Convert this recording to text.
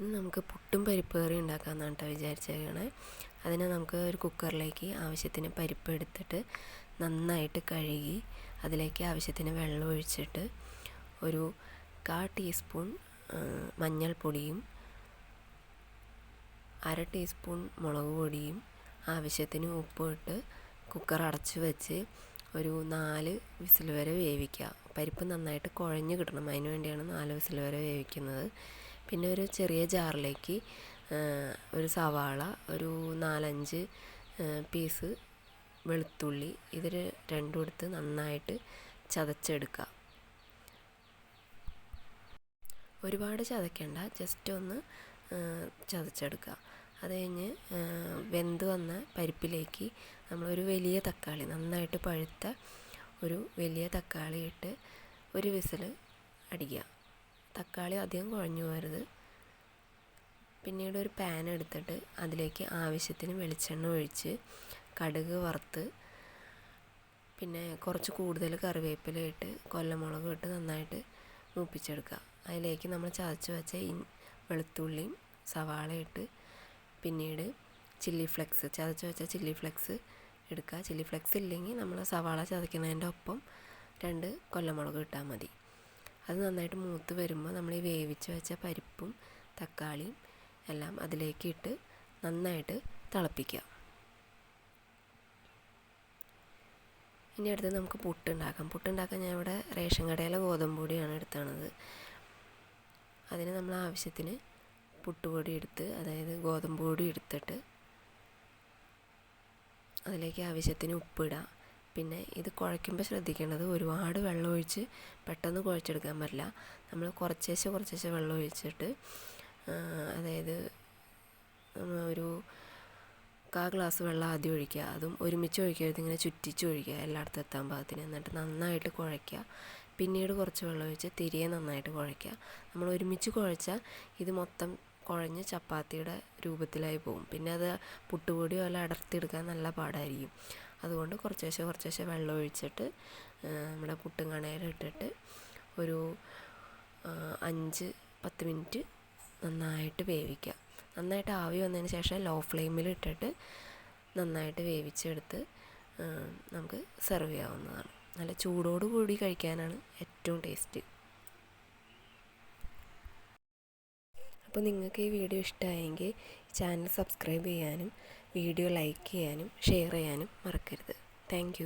ഇന്ന് നമുക്ക് പുട്ടും പരിപ്പ് കറി ഉണ്ടാക്കാമെന്നാണ് കേട്ടോ വിചാരിച്ചേക്കണേ. അതിന് നമുക്ക് ഒരു കുക്കറിലേക്ക് ആവശ്യത്തിന് പരിപ്പ് എടുത്തിട്ട് നന്നായിട്ട് കഴുകി അതിലേക്ക് ആവശ്യത്തിന് വെള്ളം ഒഴിച്ചിട്ട് ഒരു കാ ടീസ്പൂൺ മഞ്ഞൾപ്പൊടിയും അര ടീസ്പൂൺ മുളക് പൊടിയും ആവശ്യത്തിന് ഉപ്പും ഇട്ട് കുക്കർ അടച്ച് വെച്ച് ഒരു നാല് വിസിൽ വരെ വേവിക്കുക. പരിപ്പ് നന്നായിട്ട് കുഴഞ്ഞ് കിട്ടണം. അതിന് വേണ്ടിയാണ് നാല് വിസിൽ വരെ വേവിക്കുന്നത്. പിന്നെ ഒരു ചെറിയ ജാറിലേക്ക് ഒരു സവാള ഒരു നാലഞ്ച് പീസ് വെളുത്തുള്ളി ഇതിൽ രണ്ടും എടുത്ത് നന്നായിട്ട് ചതച്ചെടുക്കുക. ഒരുപാട് ചതയ്ക്കണ്ട ജസ്റ്റ് ഒന്ന് ചതച്ചെടുക്കുക. അത് കഴിഞ്ഞ് വെന്ത് വന്ന പരിപ്പിലേക്ക് നമ്മളൊരു വലിയ തക്കാളി നന്നായിട്ട് പഴുത്ത ഒരു വലിയ തക്കാളി ഇട്ട് ഒരു വിസിൽ അടിക്കുക. തക്കാളി അധികം കുഴഞ്ഞു പോകരുത് പിന്നീട് ഒരു പാൻ എടുത്തിട്ട് അതിലേക്ക് ആവശ്യത്തിന് വെളിച്ചെണ്ണ ഒഴിച്ച് കടുക് വറുത്ത് പിന്നെ കുറച്ച് കൂടുതൽ കറിവേപ്പില ഇട്ട് കൊല്ലമുളക് ഇട്ട് നന്നായിട്ട് മൂപ്പിച്ചെടുക്കുക. അതിലേക്ക് നമ്മൾ ചതച്ച് വെച്ച വെളുത്തുള്ളിയും സവാള ഇട്ട് പിന്നീട് ചില്ലി ഫ്ലെക്സ് ചതച്ച് വെച്ച ചില്ലി ഫ്ലെക്സ് എടുക്കുക. ചില്ലി ഫ്ലെക്സ് ഇല്ലെങ്കിൽ നമ്മൾ സവാള ചതയ്ക്കുന്നതിന്റെ ഒപ്പം രണ്ട് കൊല്ലമുളക് ഇട്ടാൽ മതി. അത് നന്നായിട്ട് മൂത്ത് വരുമ്പോൾ നമ്മൾ ഈ വേവിച്ച് വെച്ച പരിപ്പും തക്കാളിയും എല്ലാം അതിലേക്ക് ഇട്ട് നന്നായിട്ട് തിളപ്പിക്കുക. ഇനി അടുത്ത് നമുക്ക് പുട്ടുണ്ടാക്കാം. പുട്ടുണ്ടാക്കാൻ ഞാൻ ഇവിടെ റേഷൻ കടയിലെ ഗോതമ്പ് പൊടിയാണ് എടുത്തണത് അതിന് നമ്മൾ ആവശ്യത്തിന് പുട്ടുപൊടി എടുത്ത് അതായത് ഗോതമ്പ് പൊടി എടുത്തിട്ട് അതിലേക്ക് ആവശ്യത്തിന് ഉപ്പിടുക പിന്നെ ഇത് കുഴയ്ക്കുമ്പോൾ ശ്രദ്ധിക്കേണ്ടത് ഒരുപാട് വെള്ളം ഒഴിച്ച് പെട്ടെന്ന് കുഴച്ചെടുക്കാൻ പറ്റില്ല. നമ്മൾ കുറച്ചേശ്ശെ കുറച്ചേശ്ശെ വെള്ളം ഒഴിച്ചിട്ട് അതായത് ഒരു കാ ഗ്ലാസ് വെള്ളം ആദ്യം ഒഴിക്കുക. അതും ഒരുമിച്ച് ഒഴിക്കരുത്. ഇങ്ങനെ ചുറ്റിച്ച് ഒഴിക്കുക എല്ലായിടത്തും എത്താൻ പാകത്തിന്. എന്നിട്ട് നന്നായിട്ട് കുഴയ്ക്കുക. പിന്നീട് കുറച്ച് വെള്ളം ഒഴിച്ച് തിരിയെ നന്നായിട്ട് കുഴയ്ക്കുക. നമ്മൾ ഒരുമിച്ച് കുഴച്ചാൽ ഇത് മൊത്തം കുഴഞ്ഞ് ചപ്പാത്തിയുടെ രൂപത്തിലായി പോകും. പിന്നെ അത് പുട്ടുപൊടിയോ അല്ല അടർത്തിയെടുക്കാൻ നല്ല പാടായിരിക്കും. അതുകൊണ്ട് കുറച്ച് വശം കുറച്ച് കുറച്ചേശ്ശെ വെള്ളം ഒഴിച്ചിട്ട് നമ്മുടെ പുട്ടും കണയിലിട്ടിട്ട് ഒരു അഞ്ച് പത്ത് മിനിറ്റ് നന്നായിട്ട് വേവിക്കുക. നന്നായിട്ട് ആവി വന്നതിന് ശേഷം ലോ ഫ്ലെയിമിൽ ഇട്ടിട്ട് നന്നായിട്ട് വേവിച്ചെടുത്ത് നമുക്ക് സെർവ് ചെയ്യാവുന്നതാണ്. നല്ല ചൂടോട് കൂടി കഴിക്കാനാണ് ഏറ്റവും ടേസ്റ്റ് അപ്പോൾ നിങ്ങൾക്ക് ഈ വീഡിയോ ഇഷ്ടമായെങ്കിൽ ചാനൽ സബ്സ്ക്രൈബ് ചെയ്യാനും വീഡിയോ ലൈക്ക് ചെയ്യാനും ഷെയർ ചെയ്യാനും മറക്കരുത്. താങ്ക്